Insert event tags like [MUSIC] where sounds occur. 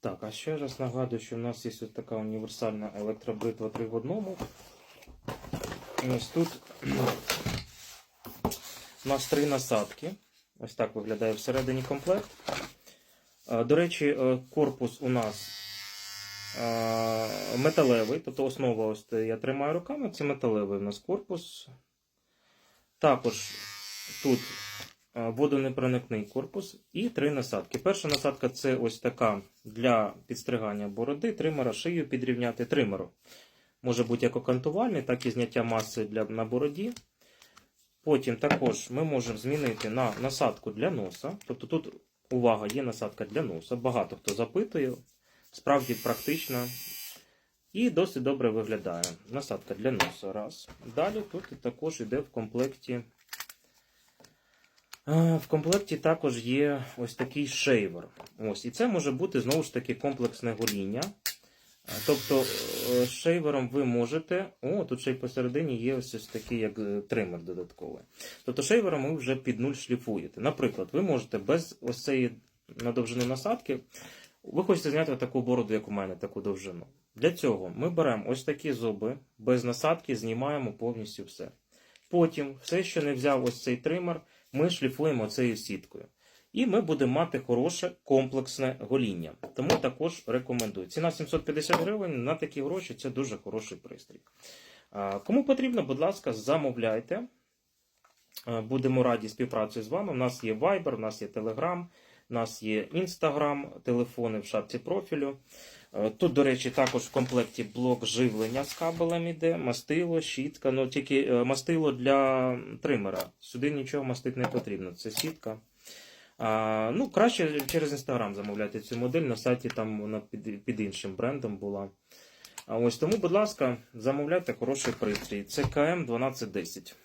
Так, а ще раз нагадую, що в нас є ось така універсальна електробритва 3 в одному. Ось тут [CLEARS THROAT] у нас три насадки. Ось так виглядає всередині комплект. До речі, е, корпус у нас е, металевий, тобто основа ось я тримаю руками, це металевий у нас корпус. Також тут водонепроникний корпус і три насадки. Перша насадка це ось така для підстригання бороди, тримера, шию підрівняти тримеру. Може бути як окантувальний, так і зняття маси для, на бороді. Потім також ми можемо змінити на насадку для носа. Тобто тут увага, є насадка для носа. Багато хто запитує, справді практична і досить добре виглядає. Насадка для носа. Раз. Далі тут також йде в комплекті. В комплекті також є ось такий шейвер. Ось, і це може бути знову ж таки комплексне гоління. Тобто е, шейвером ви можете. О, тут ще й посередині є ось, ось такий як е, тример додатковий. Тобто шейвером ви вже під нуль шліфуєте. Наприклад, ви можете без ось цієї на довжину насадки, ви хочете зняти таку бороду, як у мене, таку довжину. Для цього ми беремо ось такі зуби, без насадки знімаємо повністю все. Потім все, що не взяв ось цей тример, ми шліфуємо цією сіткою. І ми будемо мати хороше комплексне гоління. Тому також рекомендую. Ціна 750 гривень на такі гроші це дуже хороший пристрій. Кому потрібно, будь ласка, замовляйте. Будемо раді співпраці з вами. У нас є Viber, у нас є Telegram, у нас є Instagram, телефони в шапці профілю. Е, Тут, до речі, також в комплекті блок живлення з кабелем іде, мастило, щітка, ну тільки е, мастило для тримера. Сюди нічого мастити не потрібно. Це сітка. А, ну, краще через Instagram замовляти цю модель. На сайті там вона під, під іншим брендом була. А ось тому, будь ласка, замовляйте хороший пристрій. Це КМ 1210.